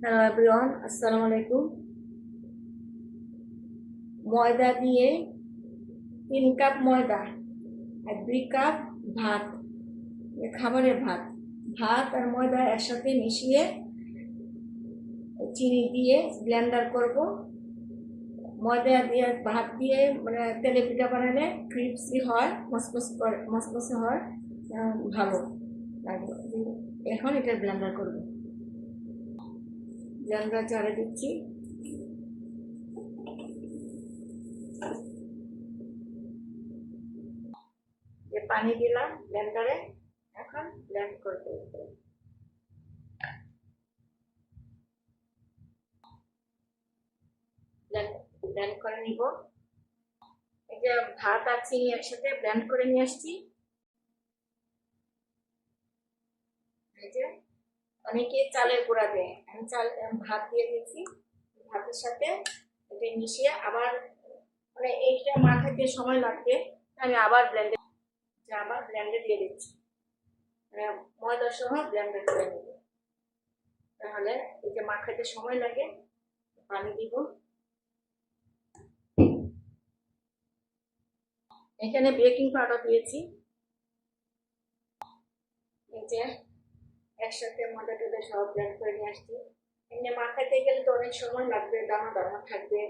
Hello everyone আসসালামু আলাইকুম ময়দা দিয়ে তিন কাপ ময়দা, আর দুই কাপ ভাত খাবারের ভাত। ভাত আর ময়দা একসাথে মিশিয়ে চিনি দিয়ে ব্লেন্ডার করব। ময়দা দিয়ে, ভাত দিয়ে মানে তেলে পিঠা বানালে ক্রিপসি হয় মসমস করে মসমসে হয়। ভালো লাগে এখন এটা ব্লেন্ডার করব। ব্লেন্ডার চারে দিচ্ছি। যে পানি দিলাম ব্লেন্ডারে এখন ব্লেন্ড করতে ব্লেন্ড করে নিব। এই যে ভাত আর চিনি একসাথে ব্লেন্ড করে নিয়ে আসছি। এই যে অনেকে চালের গুঁড়া দেয় আমি চাল ভাত দিয়ে দিয়েছি। ভাতের সাথে এটা মিশিয়ে আবার মানে এইটা মাখাতে সময় লাগবে আমি আবার ব্লেন্ডে আবার ব্লেন্ডে দিয়ে দিচ্ছি। মানে ময়দা সহ ব্লেন্ডে করে নেব। তাহলে এই যে মাখাতে সময় লাগে, পানি দিব। এখানে বেকিং পাউডার দিয়েছি। এই যে একসাথে ময়দা টুদা সব ব্লেন্ড করে নিয়ে আসছি। এমনি মাখাতে গেলে তো অনেক সময় লাগবে দানা দানা থাকবে,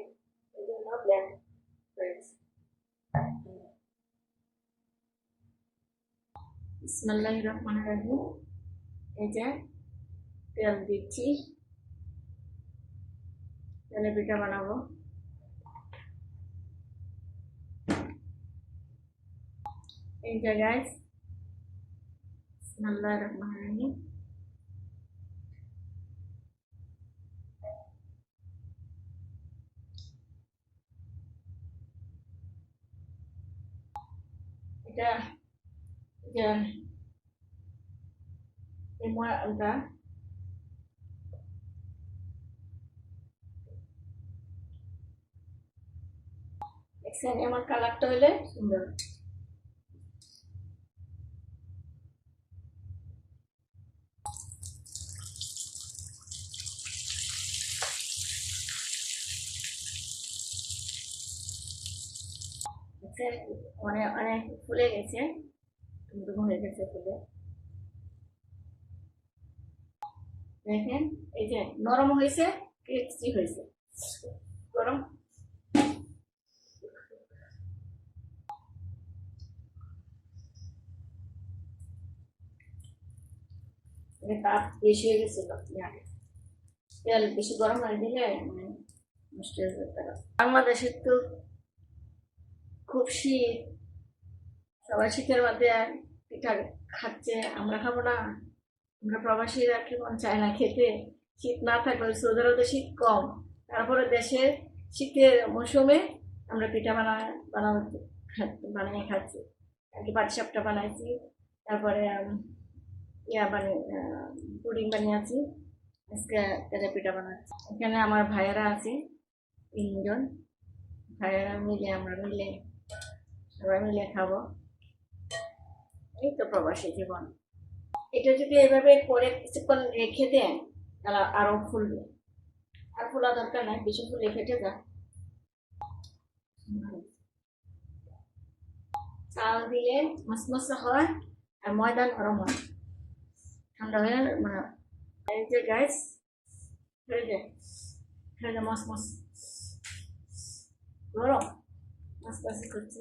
এই জন্য ব্লেন্ড করেছি বিসমিল্লাহির রহমানির রহিম। এই যে, তেল দিচ্ছি। তেলে পিঠা বানাবো। এই যে গাইস বিসমিল্লাহির রহমানির রহিম। এটা এটা দেখছেন আমার কালারটা হলে সুন্দর। দেখছেন অনেক অনেক ফুলে গেছে। টুকটুকু হয়ে গেছে ফুলে। দেখেন, এই যে নরম হয়েছে, ক্রিস্পি হয়েছে। গরম। তাপ বেশি হয়ে গেছিল তেল বেশি গরম হয়ে দিলে মানে নষ্ট বাংলাদেশের তো খুব শীত সবাই শীতের মধ্যে পিঠা খাচ্ছে, আমরা খাব না। আমরা প্রবাসীরা কেমন চায় না খেতে? শীত না থাকলে সৌদি আরবে শীত কম। তারপরে দেশের শীতের মৌসুমে আমরা পিঠা বানা, বানানো বানিয়ে খাচ্ছি। আর কি পাটিসাপটা বানাইছি, তারপরে ইয়া বানিয়ে পুডিং বানিয়েছি। আজকে তেলে পিঠা বানাচ্ছি। এখানে আমার ভাইয়েরা আছে, তিনজন। ভাইয়েরা মিলে, আমরা মিলে সবাই মিলে খাব। এই তো প্রবাসী জীবন। এটা যদি এভাবে করে কিছুক্ষণ রেখে দেন, তাহলে আরও ফুলবে আর ফোলা দরকার নাই, বেশি ফুলে ফেটে যা। চাল দিলে মসমসা হয় আর ময়দা নরম হয়। ঠান্ডা হয়ে মানে এই যে গ্যাস হয়ে যায় হয়ে যায় মসমস গরম। মসমসি করছে